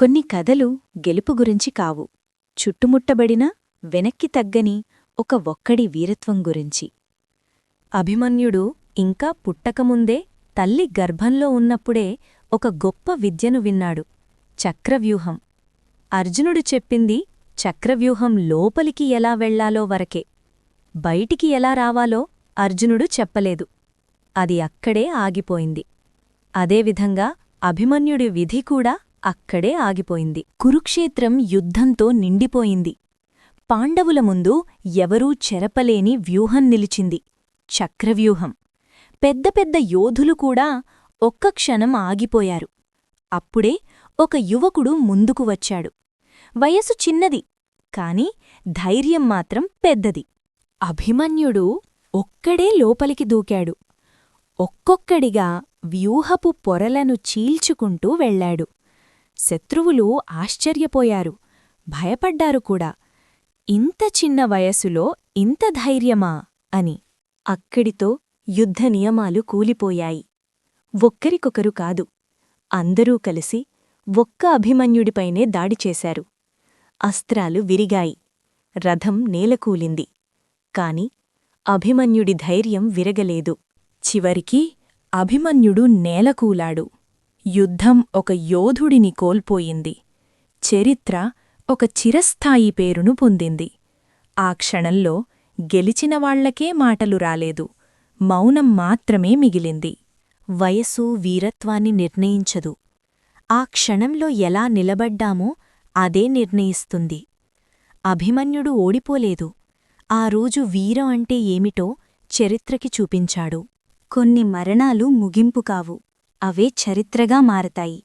కొన్ని కథలు గెలుపు గురించి కావు. చుట్టుముట్టబడిన వెనక్కి తగ్గని ఒక ఒక్కడి వీరత్వం గురించి. అభిమన్యుడు ఇంకా పుట్టకముందే తల్లి గర్భంలో ఉన్నప్పుడే ఒక గొప్ప విద్యను విన్నాడు. చక్రవ్యూహం. అర్జునుడు చెప్పింది చక్రవ్యూహం లోపలికి ఎలా వెళ్ళాలో వరకే. బయటికి ఎలా రావాలో అర్జునుడు చెప్పలేదు. అది అక్కడే ఆగిపోయింది. అదేవిధంగా అభిమన్యుడి విధి కూడా అక్కడే ఆగిపోయింది. కురుక్షేత్రం యుద్ధంతో నిండిపోయింది. పాండవుల ముందు ఎవరూ చెరపలేని వ్యూహం నిలిచింది. చక్రవ్యూహం. పెద్ద పెద్ద యోధులు కూడా ఒక్క క్షణం ఆగిపోయారు. అప్పుడే ఒక యువకుడు ముందుకు వచ్చాడు. వయసు చిన్నది కాని ధైర్యం మాత్రం పెద్దది. అభిమన్యుడు ఒక్కడే లోపలికి దూకాడు. ఒక్కొక్కడిగా వ్యూహపు పొరలను చీల్చుకుంటూ వెళ్ళాడు. శత్రువులు ఆశ్చర్యపోయారు. భయపడ్డారు కూడా. ఇంత చిన్న వయసులో ఇంత ధైర్యమా అని. అక్కడితో యుద్ధ నియమాలు కూలిపోయాయి. ఒక్కరికొకరు కాదు. అందరూ కలిసి ఒక్క అభిమన్యుడిపైనే దాడి చేశారు. అస్త్రాలు విరిగాయి. రథం నేలకూలింది. కాని అభిమన్యుడి ధైర్యం విరగలేదు. చివరికి అభిమన్యుడు నేలకూలాడు. యుద్ధం ఒక యోధుడిని కోల్పోయింది. చరిత్ర ఒక చిరస్థాయి పేరును పొందింది. ఆ క్షణంలో గెలిచినవాళ్ళకే మాటలు రాలేదు. మౌనం మాత్రమే మిగిలింది. వయసు వీరత్వాన్ని నిర్ణయించదు. ఆ క్షణంలో ఎలా నిలబడ్డామో అదే నిర్ణయిస్తుంది. అభిమన్యుడు ఓడిపోలేదు. ఆ రోజు వీరం అంటే ఏమిటో చరిత్రకి చూపించాడు. కొన్ని మరణాలు ముగింపు కావు. అవే చరిత్రగా మారతాయి.